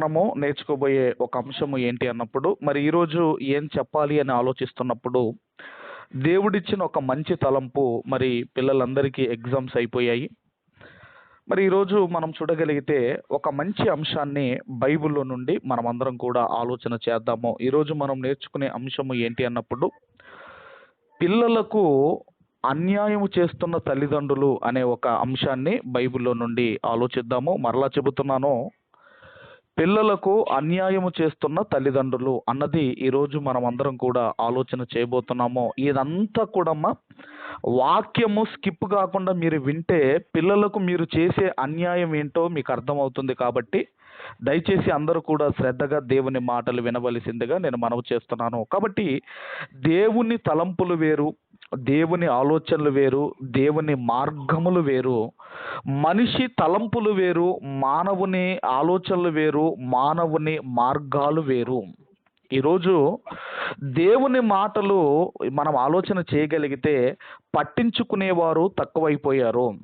మనము నేర్చుకోబోయే ఒక అంశము ఏంటి అన్నప్పుడు మరి ఈరోజు ఏం చెప్పాలి అని ఆలోచిస్తున్నప్పుడు దేవుడిచ్చిన ఒక మంచి తలంపు మరి పిల్లలందరికీ ఎగ్జామ్స్ అయిపోయాయి. మరి ఈరోజు మనం చూడగలిగితే ఒక మంచి అంశాన్ని బైబిల్లో నుండి మనమందరం కూడా ఆలోచన చేద్దాము. ఈరోజు మనం నేర్చుకునే అంశము ఏంటి అన్నప్పుడు పిల్లలకు అన్యాయం చేస్తున్న తల్లిదండ్రులు అనే ఒక అంశాన్ని బైబిల్లో నుండి ఆలోచిద్దాము. మరలా చెబుతున్నాను పిల్లలకు అన్యాయము చేస్తున్న తల్లిదండ్రులు అన్నది ఈరోజు మనం అందరం కూడా ఆలోచన చేయబోతున్నాము. ఇదంతా కూడా వాక్యము స్కిప్ కాకుండా మీరు వింటే పిల్లలకు మీరు చేసే అన్యాయం ఏంటో మీకు అర్థమవుతుంది కాబట్టి దయచేసి అందరూ కూడా శ్రద్ధగా దేవుని మాటలు వినవలసిందిగా నేను మనవి చేస్తున్నాను. కాబట్టి దేవుని తలంపులు వేరు దేవుని ఆలోచనలు వేరు దేవుని మార్గములు వేరు మనిషి తలంపులు వేరు మానవుని ఆలోచనలు వేరు మానవుని మార్గాలు వేరు. ఈరోజు దేవుని మాటలు మనం ఆలోచన చేయగలిగితే పట్టించుకునేవారు తక్కువైపోయారు.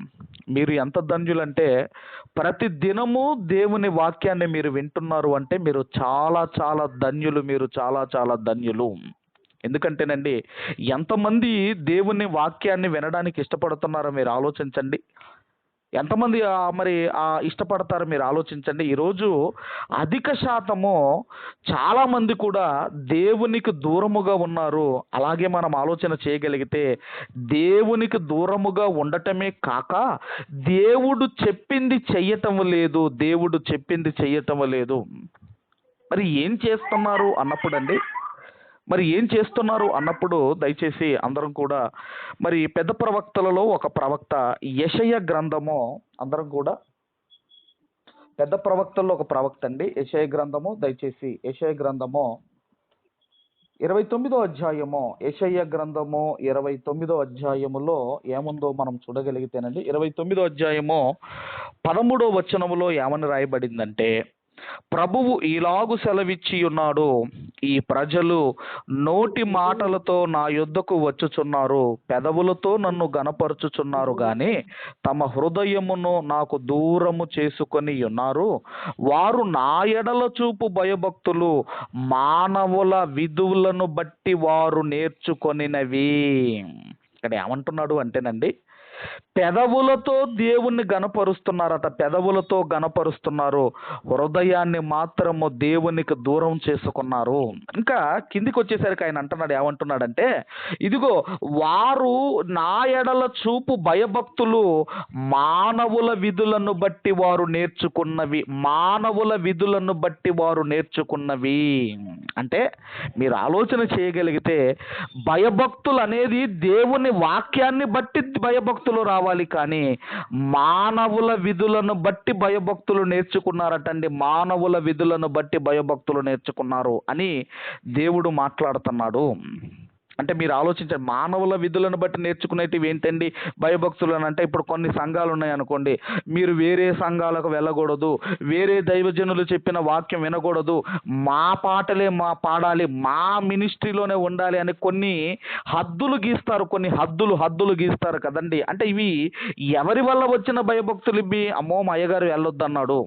మీరు ఎంత ధన్యులంటే ప్రతి దినము దేవుని వాక్యాన్ని మీరు వింటున్నారు అంటే మీరు చాలా చాలా ధన్యులు మీరు చాలా చాలా ధన్యులు. ఎందుకంటేనండి ఎంతమంది దేవుని వాక్యాన్ని వినడానికి ఇష్టపడుతున్నారో మీరు ఆలోచించండి. ఎంతమంది మరి ఆ ఇష్టపడతారో మీరు ఆలోచించండి. ఈరోజు అధిక శాతము చాలామంది కూడా దేవునికి దూరముగా ఉన్నారు. అలాగే మనం ఆలోచన చేయగలిగితే దేవునికి దూరముగా ఉండటమే కాక దేవుడు చెప్పింది చెయ్యటం లేదు దేవుడు చెప్పింది చెయ్యటం లేదు. మరి ఏం చేస్తున్నారు అన్నప్పుడండి మరి ఏం చేస్తున్నారు అన్నప్పుడు దయచేసి అందరం కూడా మరి పెద్ద ప్రవక్తలలో ఒక ప్రవక్త యషయ గ్రంథము అందరం కూడా పెద్ద ప్రవక్తల్లో ఒక ప్రవక్త అండి. యషయ గ్రంథము దయచేసి యషయ గ్రంథము ఇరవై తొమ్మిదో అధ్యాయము యషయ్య గ్రంథము ఇరవై తొమ్మిదో అధ్యాయములో ఏముందో మనం చూడగలిగితేనండి. ఇరవై తొమ్మిదో అధ్యాయము పదమూడో వచనములో ఏమని రాయబడిందంటే ప్రభువు ఇలాగు సెలవిచ్చి ఉన్నాడు ఈ ప్రజలు నోటి మాటలతో నా యుద్ధకు వచ్చుచున్నారు. పెదవులతో నన్ను గనపరుచుచున్నారు. గాని తమ హృదయమును నాకు దూరము చేసుకొని ఉన్నారు. వారు నా ఎడల చూపు భయభక్తులు మానవుల విధువులను బట్టి వారు నేర్చుకొనినవి. ఇక్కడ ఏమంటున్నాడు అంటేనండి పెదవులతో దేవుణ్ణి గనపరుస్తున్నారట పెదవులతో గనపరుస్తున్నారు హృదయాన్ని మాత్రము దేవునికి దూరం చేసుకున్నారు. ఇంకా కిందికి వచ్చేసరికి ఆయన అంటున్నాడు ఏమంటున్నాడంటే ఇదిగో వారు నా ఎడల చూపు భయభక్తులు మానవుల విధులను బట్టి వారు నేర్చుకున్నవి మానవుల విధులను బట్టి వారు నేర్చుకున్నవి. అంటే మీరు ఆలోచన చేయగలిగితే భయభక్తులు అనేది దేవుని వాక్యాన్ని బట్టి భయభక్తులు రావాలి. కానీ మానవుల విధులను బట్టి భయభక్తులు నేర్చుకున్నారటండి. మానవుల విధులను బట్టి భయభక్తులు నేర్చుకున్నారు అని దేవుడు మాట్లాడుతున్నాడు. అంటే మీరు ఆలోచించండి మానవుల విధులను బట్టి నేర్చుకునేటివి ఏంటండి? భయభక్తులు అని అంటే ఇప్పుడు కొన్ని సంఘాలు ఉన్నాయనుకోండి మీరు వేరే సంఘాలకు వెళ్ళకూడదు వేరే దైవజనులు చెప్పిన వాక్యం వినకూడదు మా పాటలే మా పాడాలి మా మినిస్ట్రీలోనే ఉండాలి అని కొన్ని హద్దులు గీస్తారు కొన్ని హద్దులు హద్దులు గీస్తారు కదండి. అంటే ఇవి ఎవరి వల్ల వచ్చిన భయభక్తులు ఇవి? అమ్మో మా అయ్యగారు వెళ్ళొద్దన్నాడు.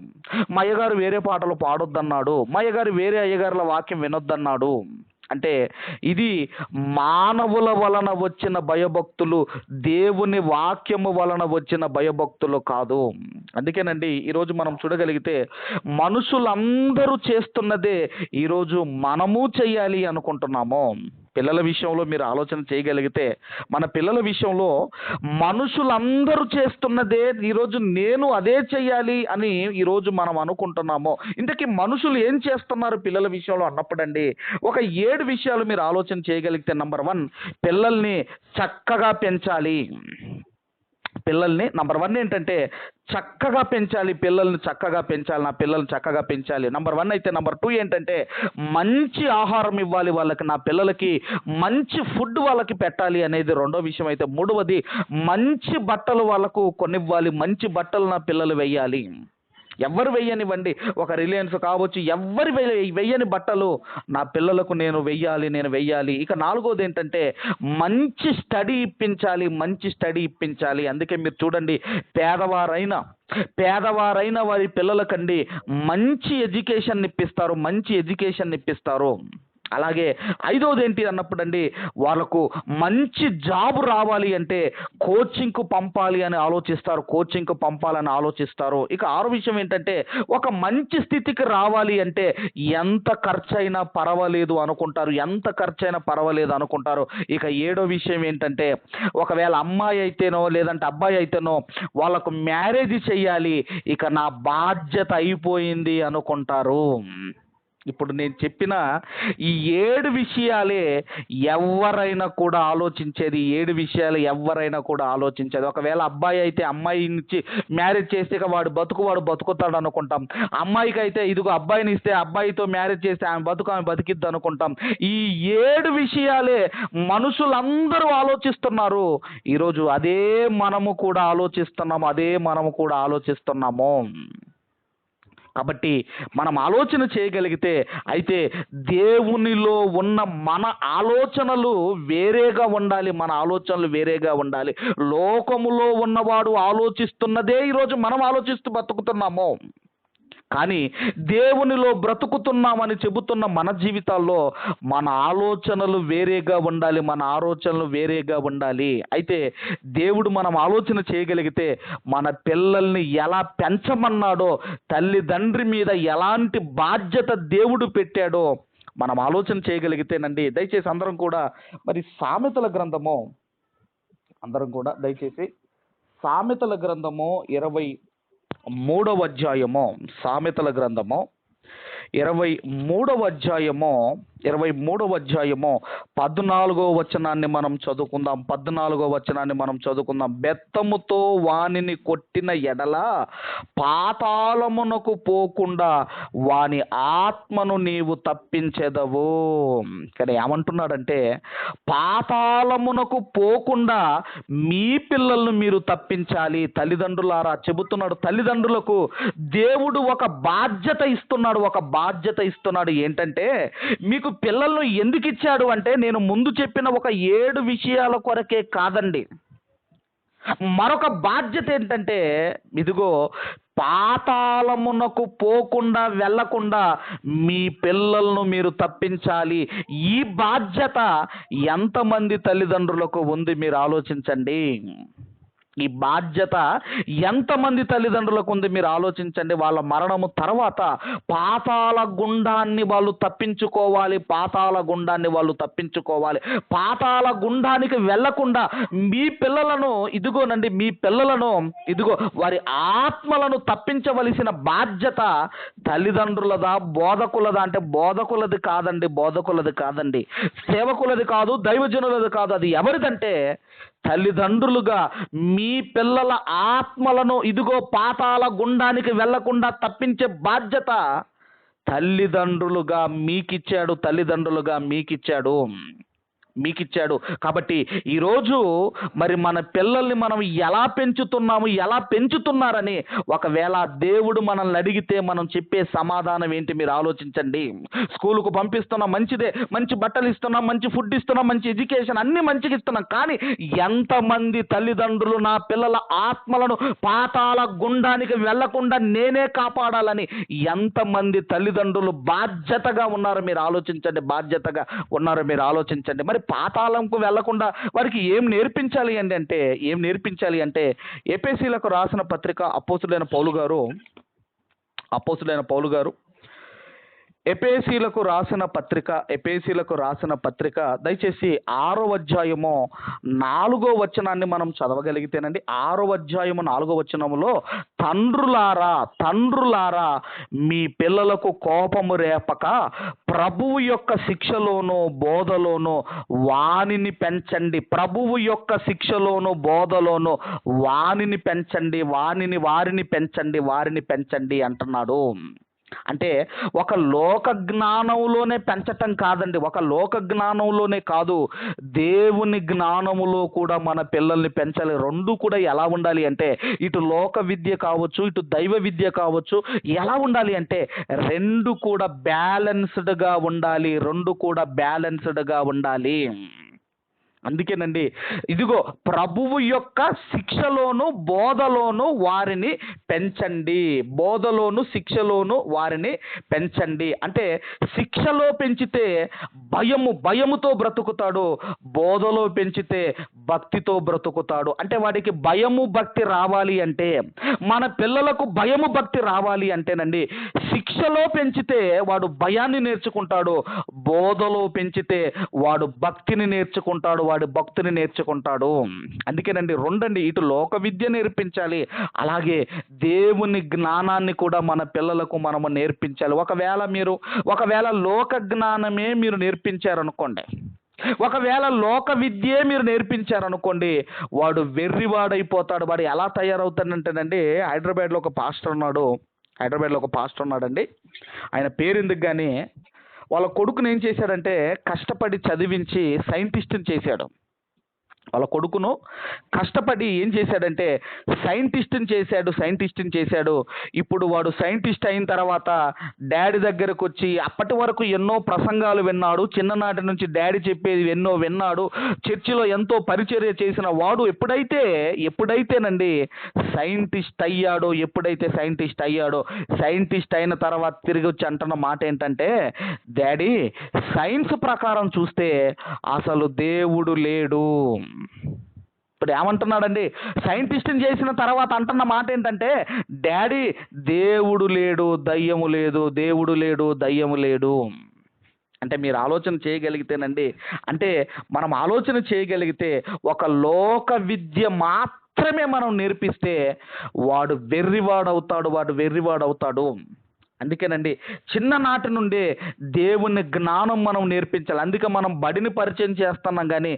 మా అయ్యగారు వేరే పాటలు పాడొద్దన్నాడు. మా అయ్యగారు వేరే అయ్యగారుల వాక్యం వినొద్దన్నాడు. అంటే ఇది మానవుల వలన వచ్చిన భయభక్తులు దేవుని వాక్యము వలన వచ్చిన భయభక్తులు కాదు. అందుకేనండి ఈరోజు మనం చూడగలిగితే మనుషులందరూ చేస్తున్నదే ఈరోజు మనము చేయాలి అనుకుంటున్నాము. పిల్లల విషయంలో మీరు ఆలోచన చేయగలిగితే మన పిల్లల విషయంలో మనుషులందరూ చేస్తున్నదే ఈరోజు నేను అదే చెయ్యాలి అని ఈరోజు మనం అనుకుంటున్నాము. ఇంతకీ మనుషులు ఏం చేస్తున్నారు పిల్లల విషయంలో అన్నప్పుడండి ఒక ఏడు విషయాలు మీరు ఆలోచన చేయగలిగితే నంబర్ వన్ పిల్లల్ని చక్కగా పెంచాలి. పిల్లల్ని నంబర్ వన్ ఏంటంటే చక్కగా పెంచాలి పిల్లల్ని చక్కగా పెంచాలి నా పిల్లల్ని చక్కగా పెంచాలి. నంబర్ వన్ అయితే నంబర్ టూ ఏంటంటే మంచి ఆహారం ఇవ్వాలి వాళ్ళకి నా పిల్లలకి మంచి ఫుడ్ వాళ్ళకి పెట్టాలి అనేది రెండో విషయం అయితే. మూడవది మంచి బట్టలు వాళ్ళకు కొనివ్వాలి మంచి బట్టలు నా పిల్లలు వెయ్యాలి. ఎవరు వెయ్యనివ్వండి. ఒక రిలయన్స్ కావచ్చు ఎవరు వెయ్యని బట్టలు. నా పిల్లలకు నేను వెయ్యాలి నేను వెయ్యాలి. ఇక నాలుగోది ఏంటంటే మంచి స్టడీ ఇప్పించాలి మంచి స్టడీ ఇప్పించాలి. అందుకే మీరు చూడండి పేదవారైన పేదవారైన వారి పిల్లలకండి మంచి ఎడ్యుకేషన్ ఇప్పిస్తారు మంచి ఎడ్యుకేషన్ ఇప్పిస్తారు. అలాగే ఐదవది ఏంటి అన్నప్పుడు అండి వాళ్ళకు మంచి జాబ్ రావాలి అంటే కోచింగ్కు పంపాలి అని ఆలోచిస్తారు కోచింగ్కు పంపాలని ఆలోచిస్తారు. ఇక ఆరో విషయం ఏంటంటే ఒక మంచి స్థితికి రావాలి అంటే ఎంత ఖర్చైనా పర్వాలేదు అనుకుంటారు ఎంత ఖర్చైనా పర్వాలేదు అనుకుంటారు. ఇక ఏడో విషయం ఏంటంటే ఒకవేళ అమ్మాయి అయితేనో లేదంటే అబ్బాయి అయితేనో వాళ్ళకు మ్యారేజ్ చెయ్యాలి ఇక నా బాధ్యత అయిపోయింది అనుకుంటారు. ఇప్పుడు నేను చెప్పిన ఈ ఏడు విషయాలే ఎవరైనా కూడా ఆలోచించేది ఏడు విషయాలు ఎవరైనా కూడా ఆలోచించేది. ఒకవేళ అబ్బాయి అయితే అమ్మాయి నుంచి మ్యారేజ్ చేస్తే వాడు బతుకు వాడు బతుకుతాడు అనుకుంటాం. అమ్మాయికి అయితే ఇదిగో అబ్బాయిని ఇస్తే అబ్బాయితో మ్యారేజ్ చేస్తే ఆమె బతుకు ఆమె బతికిద్ది అనుకుంటాం. ఈ ఏడు విషయాలే మనుషులందరూ ఆలోచిస్తున్నారు. ఈరోజు అదే మనము కూడా ఆలోచిస్తున్నాము అదే మనము కూడా ఆలోచిస్తున్నాము. కాబట్టి మనం ఆలోచన చేయగలిగితే అయితే దేవునిలో ఉన్న మన ఆలోచనలు వేరేగా ఉండాలి మన ఆలోచనలు వేరేగా ఉండాలి. లోకములో ఉన్నవాడు ఆలోచిస్తున్నదే ఈరోజు మనం ఆలోచిస్తూ బతుకుతున్నాము. కానీ దేవునిలో బ్రతుకుతున్నామని చెబుతున్న మన జీవితాల్లో మన ఆలోచనలు వేరేగా ఉండాలి మన ఆలోచనలు వేరేగా ఉండాలి. అయితే దేవుడు మనం ఆలోచన చేయగలిగితే మన పిల్లల్ని ఎలా పెంచమన్నాడో తల్లిదండ్రి మీద ఎలాంటి బాధ్యత దేవుడు పెట్టాడో మనం ఆలోచన చేయగలిగితేనండి. దయచేసి అందరం కూడా మరి సామెతల గ్రంథము అందరం కూడా దయచేసి సామెతల గ్రంథము ఇరవై మూడవ అధ్యాయము సామెతల గ్రంథము ఇరవై మూడవ అధ్యాయము ఇరవై మూడవ అధ్యాయము పద్నాలుగో వచనాన్ని మనం చదువుకుందాం. పద్నాలుగో వచనాన్ని మనం చదువుకుందాం. బెత్తముతో వానిని కొట్టిన ఎడల పాతాళమునకు పోకుండా వాని ఆత్మను నీవు తప్పించెదవు. ఇక్కడ ఏమంటున్నాడంటే పాతాళమునకు పోకుండా మీ పిల్లలను మీరు తప్పించాలి. తల్లిదండ్రులారా చెబుతున్నాడు తల్లిదండ్రులకు దేవుడు ఒక బాధ్యత ఇస్తున్నాడు. ఒక బాధ్యత ఇస్తున్నాడు. ఏంటంటే మీకు పిల్లలను ఎందుకు ఇచ్చాడు అంటే నేను ముందు చెప్పిన ఒక ఏడు విషయాల కొరకే కాదండి. మరొక బాధ్యత ఏంటంటే ఇదిగో పాతాళమునకు పోకుండా వెళ్ళకుండా మీ పిల్లలను మీరు తప్పించాలి. ఈ బాధ్యత ఎంతమంది తల్లిదండ్రులకు ఉంది మీరు ఆలోచించండి. ఈ బాధ్యత ఎంతమంది తల్లిదండ్రులకు ఉంది మీరు ఆలోచించండి. వాళ్ళ మరణము తర్వాత పాతాల గుండాన్ని వాళ్ళు తప్పించుకోవాలి. పాతాల గుండాన్ని వాళ్ళు తప్పించుకోవాలి. పాతాల గుండానికి వెళ్ళకుండా మీ పిల్లలను ఇదిగోనండి మీ పిల్లలను ఇదిగో వారి ఆత్మలను తప్పించవలసిన బాధ్యత తల్లిదండ్రులదా బోధకులదా అంటే బోధకులది కాదండి బోధకులది కాదండి. సేవకులది కాదు దైవజనులది కాదు. అది ఎవరిదంటే తల్లిదండ్రులుగా మీ పిల్లల ఆత్మలను ఇదిగో పాతాల గుండానికి వెళ్ళకుండా తప్పించే బాధ్యత తల్లిదండ్రులుగా మీకిచ్చాడు తల్లిదండ్రులుగా మీకిచ్చాడు. మీకిచ్చాడు. కాబట్టి ఈరోజు మరి మన పిల్లల్ని మనం ఎలా పెంచుతున్నాము ఎలా పెంచుతున్నారని ఒకవేళ దేవుడు మనల్ని అడిగితే మనం చెప్పే సమాధానం ఏంటి మీరు ఆలోచించండి. స్కూలుకు పంపిస్తున్నాం మంచిదే మంచి బట్టలు ఇస్తున్నాం మంచి ఫుడ్ ఇస్తున్నాం మంచి ఎడ్యుకేషన్ అన్ని మంచిగా ఇస్తున్నాం. కానీ ఎంతమంది తల్లిదండ్రులు నా పిల్లల ఆత్మలను పాతాల గుండానికి వెళ్ళకుండా నేనే కాపాడాలని ఎంతమంది తల్లిదండ్రులు బాధ్యతగా ఉన్నారో మీరు ఆలోచించండి బాధ్యతగా ఉన్నారో మీరు ఆలోచించండి. మరి పాతాళంకు వెళ్ళకుండా వారికి ఏం నేర్పించాలి అండి అంటే ఏం నేర్పించాలి అంటే ఏపీసీలకు రాసిన పత్రిక అపోసుడైన పౌలు గారు అపోసుడైన పౌలు గారు ఎపేసీలకు రాసిన పత్రిక ఎపేసీలకు రాసిన పత్రిక దయచేసి ఆరో అధ్యాయము నాలుగో వచనాన్ని మనం చదవగలిగితేనండి ఆరో అధ్యాయము నాలుగో వచనములో తండ్రులారా తండ్రులారా మీ పిల్లలకు కోపము రేపక ప్రభువు యొక్క శిక్షలోను బోధలోను వానిని పెంచండి ప్రభువు యొక్క శిక్షలోను బోధలోను వానిని పెంచండి వానిని వారిని పెంచండి వారిని పెంచండి అంటున్నాడు. అంటే ఒక లోక జ్ఞానంలోనే పెంచటం కాదండి. ఒక లోక జ్ఞానంలోనే కాదు. దేవుని జ్ఞానములో కూడా మన పిల్లల్ని పెంచాలి. రెండు కూడా ఎలా ఉండాలి అంటే ఇటు లోక విద్య కావచ్చు ఇటు దైవ విద్య కావచ్చు ఎలా ఉండాలి అంటే రెండు కూడా బ్యాలెన్స్డ్గా ఉండాలి. రెండు కూడా బ్యాలెన్స్డ్గా ఉండాలి. అందుకేనండి ఇదిగో ప్రభువు యొక్క శిక్షలోను బోధలోను వారిని పెంచండి. బోధలోను శిక్షలోను వారిని పెంచండి. అంటే శిక్షలో పెంచితే భయము భయముతో బ్రతుకుతాడు. బోధలో పెంచితే భక్తితో బ్రతుకుతాడు. అంటే వాడికి భయము భక్తి రావాలి అంటే మన పిల్లలకు భయము భక్తి రావాలి అంటేనండి శిక్షలో పెంచితే వాడు భయాన్ని నేర్చుకుంటాడు. బోధలో పెంచితే వాడు భక్తిని నేర్చుకుంటాడు. వాడు భక్తిని నేర్చుకుంటాడు. అందుకేనండి రెండండి ఇటు లోక విద్య నేర్పించాలి అలాగే దేవుని జ్ఞానాన్ని కూడా మన పిల్లలకు మనము నేర్పించాలి. ఒకవేళ మీరు ఒకవేళ లోక జ్ఞానమే మీరు నేర్పించారనుకోండి ఒకవేళ లోక విద్యే మీరు నేర్పించారనుకోండి వాడు వెర్రివాడైపోతాడు. వాడు ఎలా తయారవుతాడంటేనండి హైదరాబాద్లో ఒక పాస్టర్ ఉన్నాడు హైదరాబాద్లో ఒక పాస్టర్ ఉన్నాడండి. ఆయన పేరు ఎందుకు కానీ వాళ్ళ కొడుకుని ఏం చేశాడంటే కష్టపడి చదివించి సైంటిస్ట్ని చేశాడు. వాళ్ళ కొడుకును కష్టపడి ఏం చేశాడంటే సైంటిస్ట్ని చేశాడు సైంటిస్ట్ని చేశాడు. ఇప్పుడు వాడు సైంటిస్ట్ అయిన తర్వాత డాడీ దగ్గరకు వచ్చి అప్పటి వరకు ఎన్నో ప్రసంగాలు విన్నాడు. చిన్ననాటి నుంచి డాడీ చెప్పేది ఎన్నో విన్నాడు. చర్చిలో ఎంతో పరిచర్య చేసిన వాడు ఎప్పుడైతే ఎప్పుడైతేనండి సైంటిస్ట్ అయ్యాడో ఎప్పుడైతే సైంటిస్ట్ అయ్యాడో సైంటిస్ట్ అయిన తర్వాత తిరిగి వచ్చి అంటున్న మాట ఏంటంటే డాడీ సైన్స్ ప్రకారం చూస్తే అసలు దేవుడు లేడు. ఇప్పుడు ఏమంటున్నాడండి? సైంటిస్ట్ని చేసిన తర్వాత అంటున్న మాట ఏంటంటే డాడీ దేవుడు లేడు దయ్యము లేదు దేవుడు లేడు దయ్యము లేడు. అంటే మీరు ఆలోచన చేయగలిగితేనండి అంటే మనం ఆలోచన చేయగలిగితే ఒక లోక విద్య మాత్రమే మనం నేర్పిస్తే వాడు వెర్రివాడవుతాడు వాడు వెర్రివాడవుతాడు. అందుకేనండి చిన్ననాటి నుండి దేవుని జ్ఞానం మనం నేర్పించాలి. అందుకే మనం బడిని పరిచయం చేస్తున్నాం కానీ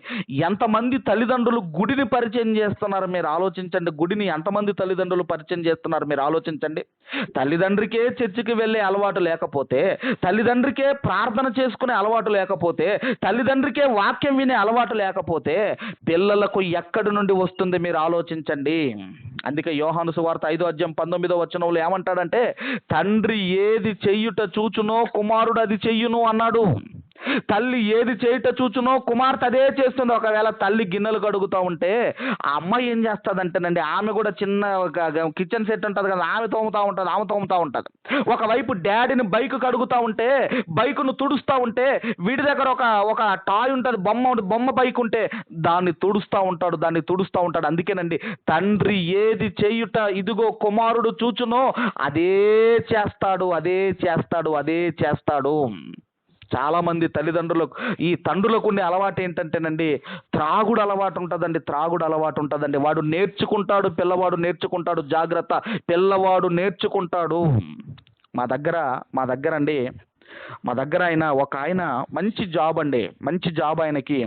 ఎంతమంది తల్లిదండ్రులు గుడిని పరిచయం చేస్తున్నారు మీరు ఆలోచించండి. గుడిని ఎంతమంది తల్లిదండ్రులు పరిచయం చేస్తున్నారు మీరు ఆలోచించండి. తల్లిదండ్రికే చర్చికి వెళ్ళే అలవాటు లేకపోతే తల్లిదండ్రికే ప్రార్థన చేసుకునే అలవాటు లేకపోతే తల్లిదండ్రికే వాక్యం వినే అలవాటు లేకపోతే పిల్లలకు ఎక్కడి నుండి వస్తుంది మీరు ఆలోచించండి. అందుకే యోహాను సువార్త ఐదో అధ్యాయం పంతొమ్మిదో వచనంలో ఏమంటాడంటే తండ్రి ఏది చెయ్యుట చూచునో కుమారుడు అది చెయ్యును అన్నాడు. తల్లి ఏది చేయుట చూచునో కుమార్తె అదే చేస్తుంది. ఒకవేళ తల్లి గిన్నెలు కడుగుతూ ఉంటే ఆ అమ్మాయి ఏం చేస్తుందంటేనండి ఆమె కూడా చిన్న కిచెన్ సెట్ ఉంటుంది కదా ఆమె తోముతూ ఉంటుంది ఆమె తోముతూ ఉంటుంది. ఒకవైపు డాడీని బైక్ కడుగుతూ ఉంటే బైక్ను తుడుస్తూ ఉంటే వీడి దగ్గర ఒక ఒక టాయ్ ఉంటుంది బొమ్మ ఉంటే- బొమ్మ బైక్ ఉంటే దాన్ని తుడుస్తూ ఉంటాడు దాన్ని తుడుస్తూ ఉంటాడు. అందుకేనండి తండ్రి ఏది చేయుట ఇదిగో కుమారుడు చూచునో అదే చేస్తాడు అదే చేస్తాడు అదే చేస్తాడు. చాలా మంది తల్లిదండ్రులకు ఈ తండ్రులకు ఉండే అలవాటు ఏంటంటేనండి త్రాగుడు అలవాటు ఉంటుందండి త్రాగుడు అలవాటు ఉంటుందండి. వాడు నేర్చుకుంటాడు పిల్లవాడు నేర్చుకుంటాడు జాగ్రత్త పిల్లవాడు నేర్చుకుంటాడు. మా దగ్గర మా దగ్గర అండి మా దగ్గర ఆయన ఒక ఆయన మంచి జాబ్ అండి మంచి జాబ్ ఆయనకి.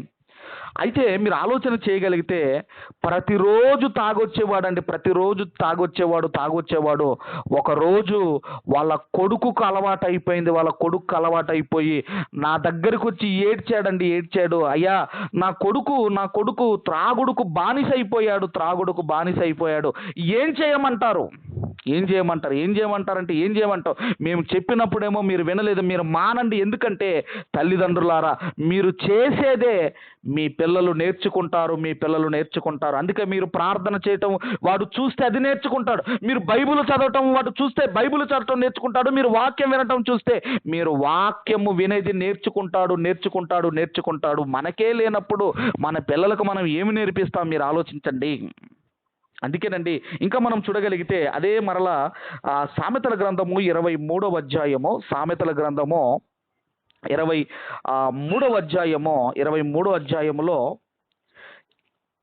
అయితే మీరు ఆలోచన చేయగలిగితే ప్రతిరోజు తాగొచ్చేవాడండి ప్రతిరోజు తాగొచ్చేవాడు తాగొచ్చేవాడు. ఒకరోజు వాళ్ళ కొడుకుకు అలవాటు అయిపోయింది వాళ్ళ కొడుకు అలవాటు అయిపోయి నా దగ్గరకు వచ్చి ఏడ్చాడండి ఏడ్చాడు. అయ్యా నా కొడుకు నా కొడుకు త్రాగుడుకు బానిస అయిపోయాడు త్రాగుడుకు బానిస అయిపోయాడు. ఏం చేయమంటారు? ఏం చేయమంటారు? ఏం చేయమంటారంటే ఏం చేయమంటావు? మేము చెప్పినప్పుడేమో మీరు వినలేదు మీరు మానండి. ఎందుకంటే తల్లిదండ్రులారా మీరు చేసేదే మీ పిల్లలు నేర్చుకుంటారు మీ పిల్లలు నేర్చుకుంటారు. అందుకే మీరు ప్రార్థన చేయటం వాడు చూస్తే అది నేర్చుకుంటాడు. మీరు బైబుల్ చదవటం వాడు చూస్తే బైబిల్ చదవటం నేర్చుకుంటాడు. మీరు వాక్యం వినటం చూస్తే మీరు వాక్యము వినేది నేర్చుకుంటాడు నేర్చుకుంటాడు నేర్చుకుంటాడు. మనకే లేనప్పుడు మన పిల్లలకు మనం ఏమి నేర్పిస్తాం మీరు ఆలోచించండి. అందుకేనండి ఇంకా మనం చూడగలిగితే అదే మరలా సామెతల గ్రంథము ఇరవై మూడవ అధ్యాయము సామెతల గ్రంథము ఇరవై మూడవ అధ్యాయము ఇరవై మూడవ అధ్యాయములో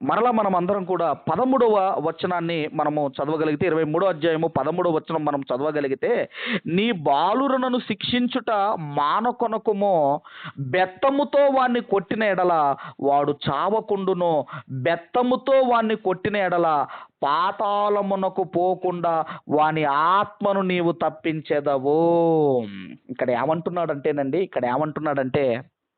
మరలా మనం అందరం కూడా పదమూడవ వచనాన్ని మనము చదవగలిగితే ఇరవై మూడో అధ్యాయము పదమూడవ వచనం మనం చదవగలిగితే నీ బాలురనను శిక్షించుట మానకొనకుమో బెత్తముతో వాణ్ణి కొట్టిన ఎడల వాడు చావకుండును బెత్తముతో వాణ్ణి కొట్టిన ఎడల పాతాళమునకు పోకుండా వాని ఆత్మను నీవు తప్పించేదవు. ఇక్కడ ఏమంటున్నాడంటేనండి ఇక్కడ ఏమంటున్నాడంటే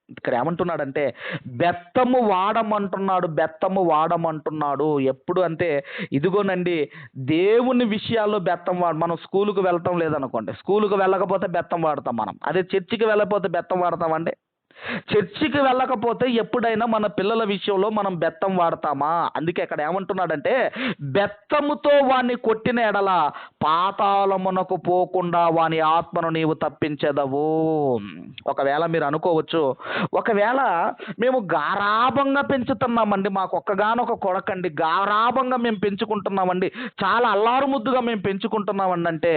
ఇక్కడ ఏమంటున్నాడంటే బెత్తము వాడమంటున్నాడు బెత్తము వాడమంటున్నాడు. ఎప్పుడు అంటే ఇదిగోనండి దేవుని విషయాల్లో బెత్తం వాడు మనం స్కూలుకు వెళ్తాం లేదనుకోండి. స్కూలుకు వెళ్ళకపోతే బెత్తం వాడతాం మనం. అదే చర్చికి వెళ్ళకపోతే బెత్తం వాడతామండి? చర్చికి వెళ్ళకపోతే ఎప్పుడైనా మన పిల్లల విషయంలో మనం బెత్తం వాడతామా? అందుకే ఇక్కడ ఏమంటున్నాడంటే బెత్తముతో వాణ్ణి కొట్టిన ఎడల పాతాళమునకు పోకుండా వాని ఆత్మను నీవు తప్పించెదవు. ఒకవేళ మీరు అనుకోవచ్చు ఒకవేళ మేము గారాభంగా పెంచుతున్నామండి మాకు ఒక్కగానొక కొడకండి గారాభంగా మేము పెంచుకుంటున్నామండి చాలా అల్లారు ముద్దుగా మేము పెంచుకుంటున్నామండి అంటే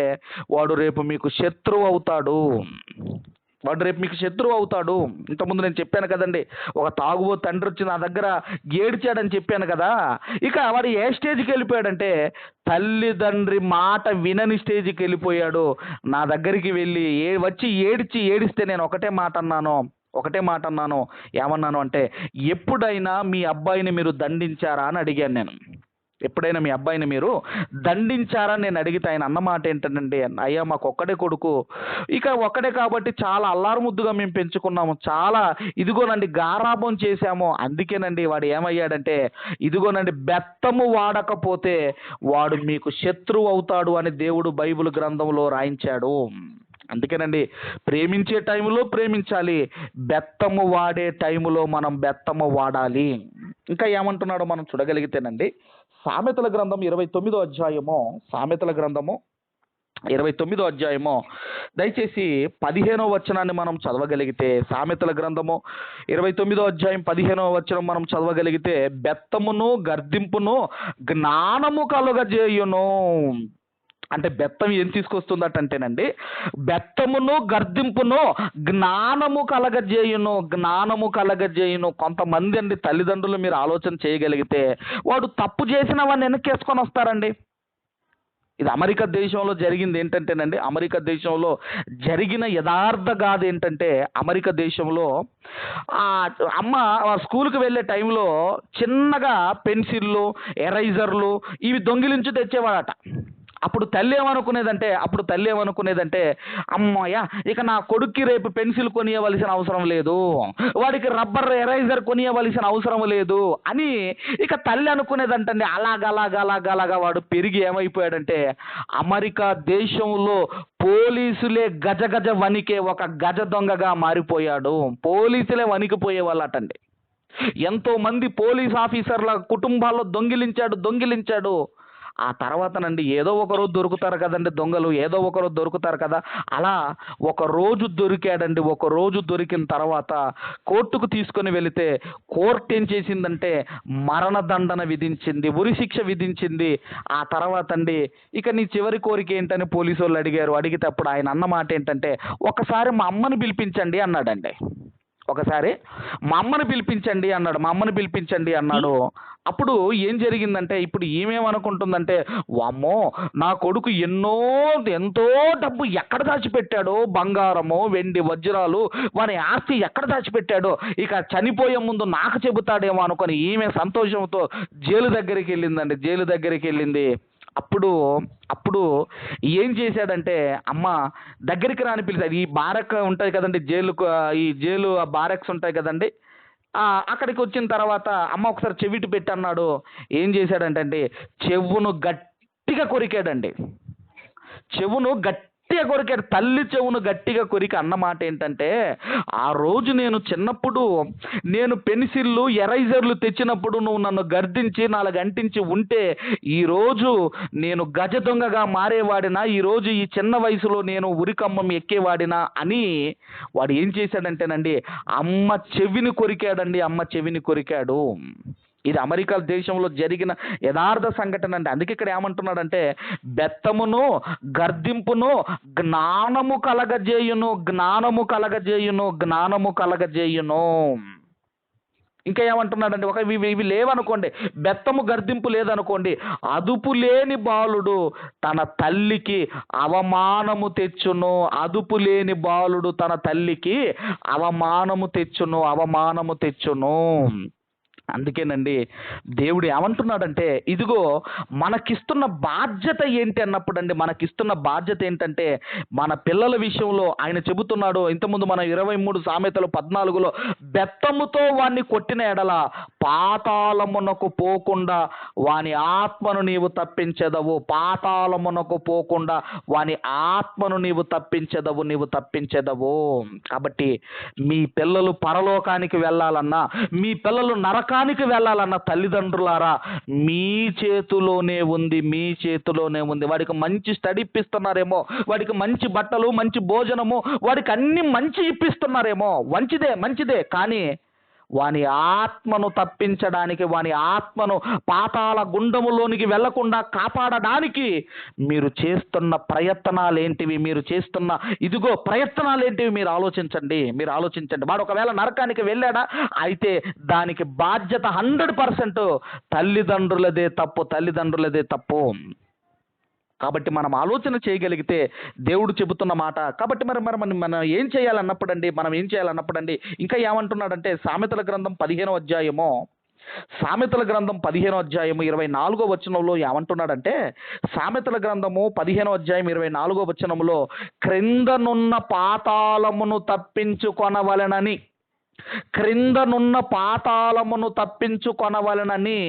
వాడు రేపు మీకు శత్రువు అవుతాడు. వాడు రేపు మీకు శత్రువు అవుతాడు. ఇంతకుముందు నేను చెప్పాను కదండి ఒక తాగుబో తండ్రి వచ్చి నా దగ్గర ఏడ్చాడని చెప్పాను కదా ఇక వాడు ఏ స్టేజ్కి వెళ్ళిపోయాడంటే తల్లిదండ్రి మాట వినని స్టేజ్కి వెళ్ళిపోయాడు. నా దగ్గరికి వెళ్ళి ఏ వచ్చి ఏడ్చి ఏడిస్తే నేను ఒకటే మాట అన్నాను ఒకటే మాట అన్నాను ఏమన్నాను అంటే ఎప్పుడైనా మీ అబ్బాయిని మీరు దండించారా అని అడిగాను నేను. ఎప్పుడైనా మీ అబ్బాయిని మీరు దండించారని నేను అడిగితే ఆయన అన్నమాట ఏంటంటే అయ్యా మాకు ఒక్కడే కొడుకు. ఇక ఒక్కడే కాబట్టి చాలా అల్లారు ముద్దుగా మేము పెంచుకున్నాము. చాలా ఇదిగోనండి గారాభం చేశాము. అందుకేనండి వాడు ఏమయ్యాడంటే ఇదిగోనండి బెత్తము వాడకపోతే వాడు మీకు శత్రువు అవుతాడు అని దేవుడు బైబిల్ గ్రంథంలో రాయించాడు. అందుకేనండి ప్రేమించే టైంలో ప్రేమించాలి బెత్తము వాడే టైంలో మనం బెత్తము వాడాలి. ఇంకా ఏమంటున్నాడో మనం చూడగలిగితేనండి సామెతల గ్రంథం ఇరవై తొమ్మిదో అధ్యాయము సామెతల గ్రంథము ఇరవై తొమ్మిదో అధ్యాయము. దయచేసి పదిహేనో వచనాన్ని మనం చదవగలిగితే సామెతల గ్రంథము ఇరవై తొమ్మిదో అధ్యాయం పదిహేనో వచనం మనం చదవగలిగితే బెత్తమును గర్దింపును జ్ఞానము కలుగజేయును. అంటే బెత్తం ఏం తీసుకొస్తుందటంటేనండి బెత్తమును గర్దింపును జ్ఞానము కలగజేయును జ్ఞానము కలగజేయును. కొంతమంది అండి తల్లిదండ్రులు మీరు ఆలోచన చేయగలిగితే వాడు తప్పు చేసిన వాడిని వెనక్కేసుకొని వస్తారండి. ఇది అమెరికా దేశంలో జరిగింది ఏంటంటేనండి అమెరికా దేశంలో జరిగిన యథార్థ గాథ ఏంటంటే అమెరికా దేశంలో ఆ అమ్మ స్కూల్కి వెళ్ళే టైంలో చిన్నగా పెన్సిళ్ళు ఎరైజర్లు ఇవి దొంగిలించి తెచ్చేవాడట. అప్పుడు తల్లి ఏమనుకునేదంటే అప్పుడు తల్లి ఏమనుకునేదంటే అమ్మాయ ఇక నా కొడుక్కి రేపు పెన్సిల్ కొనియవలసిన అవసరం లేదు. వాడికి రబ్బర్ ఎరైజర్ కొనియవలసిన అవసరం లేదు అని ఇక తల్లి అనుకునేదంటండి. అలాగలాగలాగలాగా వాడు పెరిగి ఏమైపోయాడంటే అమెరికా దేశంలో పోలీసులే గజ గజ వణికే ఒక గజ దొంగగా మారిపోయాడు. పోలీసులే వణికిపోయే వాళ్ళటండి. ఎంతో మంది పోలీస్ ఆఫీసర్ల కుటుంబాల్లో దొంగిలించాడు దొంగిలించాడు. ఆ తర్వాతనండి ఏదో ఒక రోజు దొరుకుతారు కదండి దొంగలు ఏదో ఒక రోజు దొరుకుతారు కదా. అలా ఒక రోజు దొరికాడండి ఒక రోజు దొరికిన తర్వాత కోర్టుకు తీసుకొని వెళితే కోర్టు ఏం చేసిందంటే మరణదండన విధించింది ఉరిశిక్ష విధించింది. ఆ తర్వాత అండి ఇక నీ చివరి కోరిక ఏంటని పోలీసు వాళ్ళు అడిగారు. అడిగితే అప్పుడు ఆయన అన్న మాట ఏంటంటే ఒకసారి మా అమ్మని పిలిపించండి అన్నాడండి. ఒకసారి మా అమ్మని పిలిపించండి అన్నాడు మా అమ్మని పిలిపించండి అన్నాడు. అప్పుడు ఏం జరిగిందంటే ఇప్పుడు ఏమేమనుకుంటుందంటే వామ్మో నా కొడుకు ఎన్నో ఎంతో డబ్బు ఎక్కడ దాచిపెట్టాడో బంగారము వెండి వజ్రాలు వాని ఆస్తి ఎక్కడ దాచిపెట్టాడో ఇక చనిపోయే ముందు నాకు చెబుతాడేమో అనుకొని ఈమె సంతోషంతో జైలు దగ్గరికి వెళ్ళిందండి జైలు దగ్గరికి వెళ్ళింది. అప్పుడు అప్పుడు ఏం చేశాడంటే అమ్మ దగ్గరికి రాని పిలిచాడు ఈ బారక్ ఉంటుంది కదండి జైలు ఈ జైలు ఆ బారక్స్ ఉంటాయి కదండి అక్కడికి వచ్చిన తర్వాత అమ్మ ఒకసారి చెవిటి పెట్టన్నాడు ఏం చేశాడంటే అండి చెవును గట్టిగా కొరికాడండి. చెవును గట్టిగా కొరికాడు. తల్లి చెవును గట్టిగా కొరికి అన్నమాట ఏంటంటే ఆ రోజు నేను చిన్నప్పుడు నేను పెన్సిళ్ళు ఎరైజర్లు తెచ్చినప్పుడు నువ్వు నన్ను గర్దించి నాలుగు అంటించి ఉంటే ఈరోజు నేను గజ దొంగగా మారేవాడినా ఈరోజు ఈ చిన్న వయసులో నేను ఉరికమ్మం ఎక్కేవాడినా అని వాడు ఏం చేశాడంటేనండి అమ్మ చెవిని కొరికాడండి అమ్మ చెవిని కొరికాడు. ఇది అమెరికా దేశంలో జరిగిన యథార్థ సంఘటన అండి. అందుకే ఇక్కడ ఏమంటున్నాడంటే బెత్తమును గర్దింపును జ్ఞానము కలగజేయును జ్ఞానము కలగజేయును జ్ఞానము కలగజేయును. ఇంకా ఏమంటున్నాడంటే ఒక ఇవి ఇవి లేవనుకోండి బెత్తము గర్దింపు లేదనుకోండి అదుపు లేని బాలుడు తన తల్లికి అవమానము తెచ్చును. అదుపు లేని బాలుడు తన తల్లికి అవమానము తెచ్చును అవమానము తెచ్చును. అందుకేనండి దేవుడు ఏమంటున్నాడంటే ఇదిగో మనకిస్తున్న బాధ్యత ఏంటి అన్నప్పుడు అండి మనకిస్తున్న బాధ్యత ఏంటంటే మన పిల్లల విషయంలో ఆయన చెబుతున్నాడు ఇంతకుముందు మన ఇరవై మూడు సామెతలు పద్నాలుగులో బెత్తముతో వాణ్ణి కొట్టిన ఎడల పాతాళమునకు పోకుండా వాని ఆత్మను నీవు తప్పించదవు పాతాళమునకు పోకుండా వాని ఆత్మను నీవు తప్పించదవు నీవు తప్పించదవు. కాబట్టి మీ పిల్లలు పరలోకానికి వెళ్ళాలన్నా మీ పిల్లలు నరక నరకానికి వెళ్ళాలన్న తల్లిదండ్రులారా మీ చేతిలోనే ఉంది మీ చేతిలోనే ఉంది. వాడికి మంచి స్టడీ ఇప్పిస్తున్నారేమో వాడికి మంచి బట్టలు మంచి భోజనము వాడికి అన్ని మంచి ఇప్పిస్తున్నారేమో. మంచిదే మంచిదే. కానీ వాని ఆత్మను తప్పించడానికి వాని ఆత్మను పాతాల గుండములోనికి వెళ్ళకుండా కాపాడడానికి మీరు చేస్తున్న ప్రయత్నాలు ఏంటివి మీరు చేస్తున్న ఇదిగో ప్రయత్నాలు ఏంటివి మీరు ఆలోచించండి మీరు ఆలోచించండి. వాడు ఒకవేళ నరకానికి వెళ్ళాడా అయితే దానికి బాధ్యత హండ్రెడ్ పర్సెంట్ తల్లిదండ్రులదే తప్పు తల్లిదండ్రులదే తప్పు. కాబట్టి మనం ఆలోచన చేయగలిగితే దేవుడు చెబుతున్న మాట. కాబట్టి మరి మరి మనం మనం ఏం చేయాలన్నప్పుడండి మనం ఏం చేయాలన్నప్పుడండి ఇంకా ఏమంటున్నాడంటే సామెతల గ్రంథం పదిహేనో అధ్యాయము. సామెతల గ్రంథం పదిహేనో అధ్యాయము ఇరవై నాలుగో వచనంలో ఏమంటున్నాడంటే సామెతల గ్రంథము పదిహేనో అధ్యాయం ఇరవై నాలుగో వచనంలో క్రిందనున్న పాతాళమును తప్పించుకొనవలెనని క్రిందనున్న పాతాళమును తప్పించుకొనవలెనని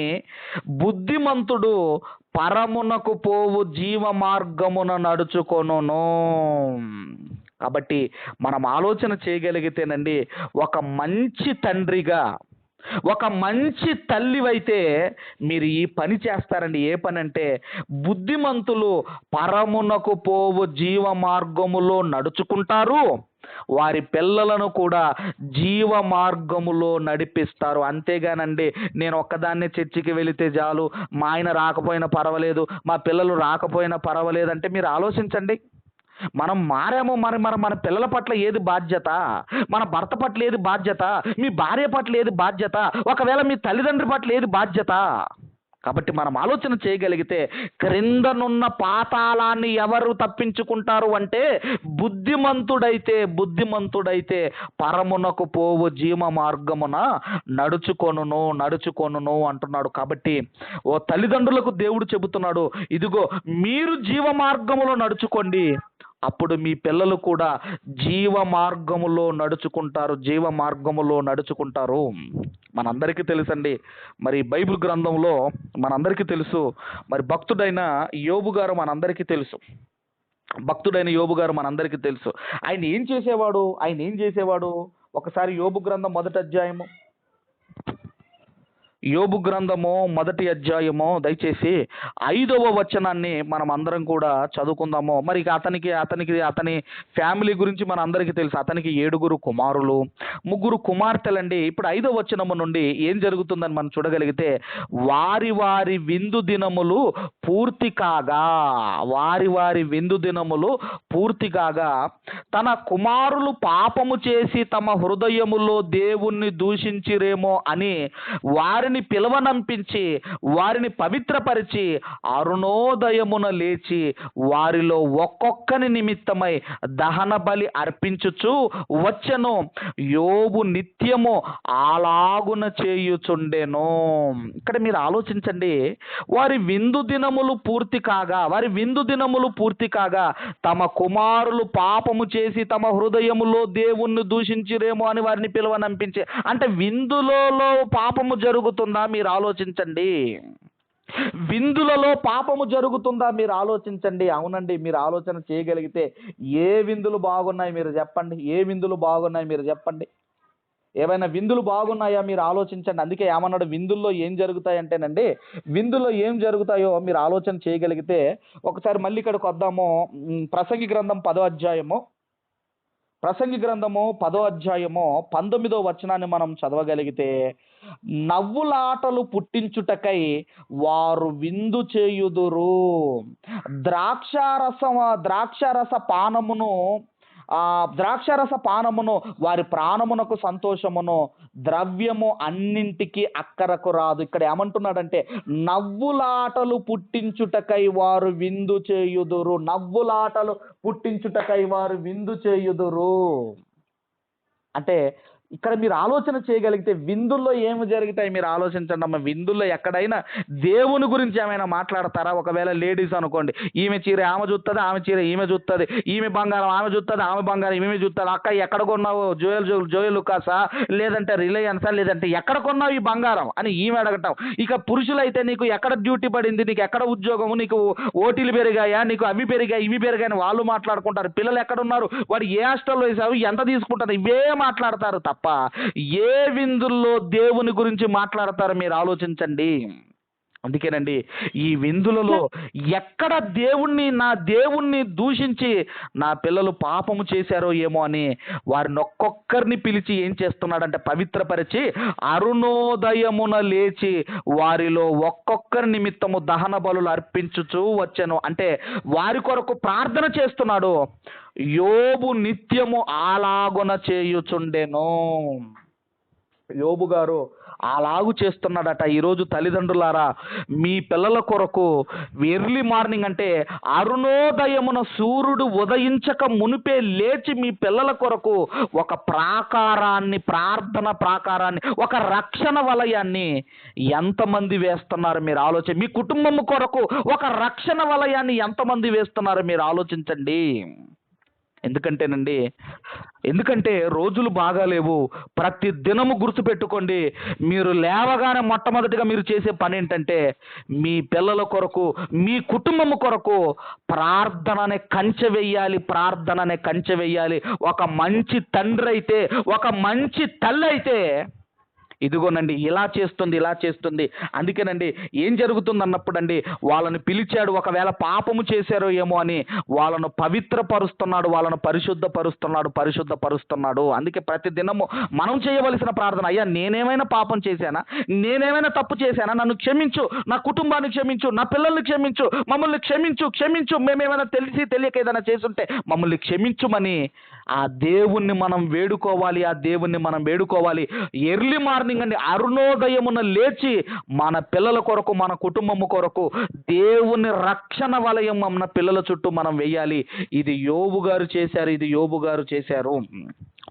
బుద్ధిమంతుడు పరమునకు పోవు జీవ మార్గమున నడుచుకొనును. కాబట్టి మనం ఆలోచన చేయగలిగితేనండి ఒక మంచి తండ్రిగా ఒక మంచి తల్లివైతే మీరు ఈ పని చేస్తారండి. ఏ పని అంటే బుద్ధిమంతులు పరమునకు పోవు జీవ మార్గములో నడుచుకుంటారు. వారి పిల్లలను కూడా జీవ మార్గములో నడిపిస్తారు. అంతేగానండి నేను ఒక్కదాన్నే చర్చికి వెళితే చాలు మా ఆయన రాకపోయినా పర్వాలేదు మా పిల్లలు రాకపోయినా పర్వాలేదు అంటే మీరు ఆలోచించండి. మనం మారాము మరి మన మన పిల్లల పట్ల ఏది బాధ్యత? మన భర్త పట్ల ఏది బాధ్యత? మీ భార్య పట్ల ఏది బాధ్యత? ఒకవేళ మీ తల్లిదండ్రుల పట్ల ఏది బాధ్యత? కాబట్టి మనం ఆలోచన చేయగలిగితే క్రిందనున్న పాతాళాన్ని ఎవరు తప్పించుకుంటారు అంటే బుద్ధిమంతుడైతే బుద్ధిమంతుడైతే పరమునకు పోవు జీవ మార్గమున నడుచుకొనును నడుచుకొనును అంటున్నాడు. కాబట్టి ఓ తల్లిదండ్రులకు దేవుడు చెబుతున్నాడు ఇదిగో మీరు జీవ మార్గములో నడుచుకోండి. అప్పుడు మీ పిల్లలు కూడా జీవ మార్గములో నడుచుకుంటారు జీవ మార్గములో నడుచుకుంటారు. మనందరికీ తెలుసండి మరి బైబిల్ గ్రంథంలో మనందరికీ తెలుసు మరి భక్తుడైన యోబు గారు మనందరికీ తెలుసు. భక్తుడైన యోబు గారు మనందరికీ తెలుసు. ఆయన ఏం చేసేవాడు? ఆయన ఏం చేసేవాడు? ఒకసారి యోబు గ్రంథం మొదటి అధ్యాయము. యోబు గ్రంథము మొదటి అధ్యాయము దయచేసి ఐదవ వచనాన్ని మనం అందరం కూడా చదువుకుందాము. మరి ఇక అతనికి అతనికి అతని ఫ్యామిలీ గురించి మన అందరికీ తెలుసు. అతనికి ఏడుగురు కుమారులు ముగ్గురు కుమార్తెలండి. ఇప్పుడు ఐదవ వచనము నుండి ఏం జరుగుతుందని మనం చూడగలిగితే వారి వారి విందు దినములు పూర్తి కాగా వారి వారి విందు దినములు పూర్తి కాగా తన కుమారులు పాపము చేసి తమ హృదయములో దేవుణ్ణి దూషించిరేమో అని వారిని పిలవనంపించి వారిని పవిత్రపరిచి అరుణోదయమున లేచి వారిలో ఒక్కొక్కని నిమిత్తమై దహన బలి అర్పించుచు వచ్చెను. యోబు నిత్యము అలాగున చేయుచుండెను. ఇక్కడ మీరు ఆలోచించండి వారి విందు దినములు పూర్తి కాగా వారి విందు దినములు పూర్తి కాగా తమ కుమారులు పాపము చేసి తమ హృదయములో దేవుణ్ణి దూషించిరేమో అని వారిని పిలువనంపించే అంటే విందులలో పాపము జరుగుతుంది జరుగుతుందా మీరు ఆలోచించండి. విందులలో పాపము జరుగుతుందా మీరు ఆలోచించండి. అవునండి మీరు ఆలోచన చేయగలిగితే ఏ విందులు బాగున్నాయి మీరు చెప్పండి. ఏ విందులు బాగున్నాయి మీరు చెప్పండి. ఏవైనా విందులు బాగున్నాయా మీరు ఆలోచించండి. అందుకే ఏమన్నాడు విందుల్లో ఏం జరుగుతాయంటేనండి విందుల్లో విందులో ఏం జరుగుతాయో మీరు ఆలోచన చేయగలిగితే ఒకసారి మళ్ళీ ఇక్కడికి వద్దాము. ప్రసంగి గ్రంథం పదో అధ్యాయము. ప్రసంగి గ్రంథము పదో అధ్యాయము పంతొమ్మిదో వచనాన్ని మనం చదవగలిగితే నవ్వులాటలు పుట్టించుటకై వారు విందు చేయుదురు. ద్రాక్షారస ద్రాక్షారస పానమును ఆ ద్రాక్షారస పానమును వారి ప్రాణమునకు సంతోషమును ద్రవ్యము అన్నింటికి అక్కరకు రాదు. ఇక్కడ ఏమంటున్నాడంటే నవ్వులాటలు పుట్టించుటకై వారు విందు చేయుదురు. నవ్వులాటలు పుట్టించుటకై వారు విందు చేయుదురు. అంటే ఇక్కడ మీరు ఆలోచన చేయగలిగితే విందుల్లో ఏమి జరుగుతాయి మీరు ఆలోచించండి అమ్మ. విందుల్లో ఎక్కడైనా దేవుని గురించి ఏమైనా మాట్లాడతారా? ఒకవేళ లేడీస్ అనుకోండి ఈమె చీర ఆమె చూస్తుంది ఆమె చీర ఈమె చూస్తుంది ఈమె బంగారం ఆమె చూస్తుంది ఆమె బంగారం ఈమె చూస్తుంది అక్క ఎక్కడ కొన్నావు? జోయల్ జోయల్ కాసా లేదంటే రిలయన్సా? లేదంటే ఎక్కడ కొన్నావు ఈ బంగారం అని ఈమె అడగటం. ఇక పురుషులైతే నీకు ఎక్కడ డ్యూటీ పడింది? నీకు ఎక్కడ ఉద్యోగము? నీకు ఓటీలు పెరిగాయా? నీకు అవి పెరిగాయి ఇవి పెరిగాయని వాళ్ళు మాట్లాడుకుంటారు. పిల్లలు ఎక్కడ ఉన్నారు? వాడు ఏ హాస్టల్లో వేసావు ఎంత తీసుకుంటారు? ఇవే మాట్లాడతారు తప్ప ఏ విందుల్లో దేవుని గురించి మాట్లాడతారు మీరు ఆలోచించండి. అందుకేనండి ఈ విందులలో ఎక్కడ దేవుణ్ణి నా దేవుణ్ణి దూషించి నా పిల్లలు పాపము చేశారో ఏమో అని వారిని ఒక్కొక్కరిని పిలిచి ఏం చేస్తున్నాడంటే పవిత్రపరిచి అరుణోదయమున లేచి వారిలో ఒక్కొక్కరి నిమిత్తము దహన బలులు అర్పించుచూ వచ్చాను. అంటే వారి కొరకు ప్రార్థన చేస్తున్నాడు. యోబు నిత్యము అలాగున చేయుచుండెను. యోబు గారు అలాగు చేస్తున్నాడట. ఈరోజు తల్లిదండ్రులారా మీ పిల్లల కొరకు ఎర్లీ మార్నింగ్ అంటే అరుణోదయమున సూర్యుడు ఉదయించక మునిపే లేచి మీ పిల్లల కొరకు ఒక ప్రాకారాన్ని ప్రార్థన ప్రాకారాన్ని ఒక రక్షణ వలయాన్ని ఎంతమంది వేస్తున్నారు మీరు ఆలోచన మీ కుటుంబం కొరకు ఒక రక్షణ వలయాన్ని ఎంతమంది వేస్తున్నారు మీరు ఆలోచించండి. ఎందుకంటేనండి ఎందుకంటే రోజులు బాగాలేవు. ప్రతి దినము గుర్తుపెట్టుకోండి మీరు లేవగానే మొట్టమొదటిగా మీరు చేసే పని ఏంటంటే మీ పిల్లల కొరకు మీ కుటుంబము కొరకు ప్రార్థన అనే కంచె వెయ్యాలి ప్రార్థన అనే కంచె వెయ్యాలి. ఒక మంచి తండ్రి అయితే ఒక మంచి తల్లి అయితే ఇదిగోనండి ఇలా చేస్తుంది ఇలా చేస్తుంది. అందుకేనండి ఏం జరుగుతుంది అన్నప్పుడండి వాళ్ళని పిలిచాడు ఒకవేళ పాపము చేశారో ఏమో అని వాళ్ళను పవిత్రపరుస్తున్నాడు వాళ్ళను పరిశుద్ధపరుస్తున్నాడు పరిశుద్ధపరుస్తున్నాడు. అందుకే ప్రతి దినము మనం చేయవలసిన ప్రార్థన అయ్యా నేనేమైనా పాపం చేశానా? నేనేమైనా తప్పు చేశానా? నన్ను క్షమించు నా కుటుంబాన్ని క్షమించు నా పిల్లల్ని క్షమించు మమ్మల్ని క్షమించు క్షమించు. మేమేమైనా తెలిసి తెలియక ఏదైనా చేసుంటే మమ్మల్ని క్షమించుమని ఆ దేవుణ్ణి మనం వేడుకోవాలి ఆ దేవుణ్ణి మనం వేడుకోవాలి. ఎర్లీ మార్నింగ్ అండి అరుణోదయమున లేచి మన పిల్లల కొరకు మన కుటుంబము కొరకు దేవుని రక్షణ వలయం మన పిల్లల చుట్టూ మనం వేయాలి. ఇది యోబు గారు చేశారు ఇది యోబు గారు చేశారు.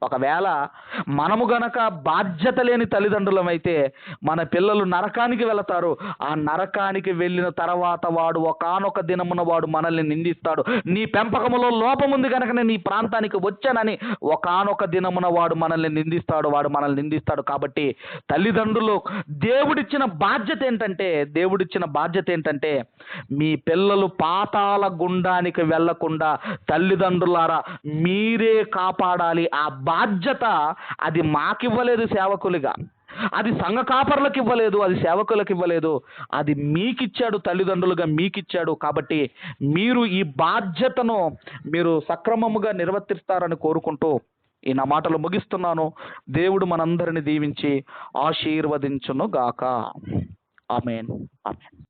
ఒకవేళ మనము గనక బాధ్యత లేని తల్లిదండ్రులమైతే మన పిల్లలు నరకానికి వెళతారు. ఆ నరకానికి వెళ్ళిన తర్వాత వాడు ఒకానొక దినమున వాడు మనల్ని నిందిస్తాడు. నీ పెంపకములో లోపం ఉంది కనుక నేను ఈ ప్రాంతానికి వచ్చానని ఒకానొక దినమున వాడు మనల్ని నిందిస్తాడు వాడు మనల్ని నిందిస్తాడు. కాబట్టి తల్లిదండ్రులు దేవుడిచ్చిన బాధ్యత ఏంటంటే దేవుడిచ్చిన బాధ్యత ఏంటంటే మీ పిల్లలు పాతాల గుండానికి వెళ్ళకుండా తల్లిదండ్రులారా మీరే కాపాడాలి. ఆ బాధ్యత అది మాకివ్వలేదు సేవకులుగా. అది సంఘ కాపర్లకు ఇవ్వలేదు అది సేవకులకు ఇవ్వలేదు. అది మీకిచ్చాడు తల్లిదండ్రులుగా మీకిచ్చాడు కాబట్టి మీరు ఈ బాధ్యతను మీరు సక్రమముగా నిర్వర్తిస్తారని కోరుకుంటూ ఈ నా మాటలు ముగిస్తున్నాను. దేవుడు మనందరిని దీవించి ఆశీర్వదించును గాక ఆమెన్. ఆమెన్.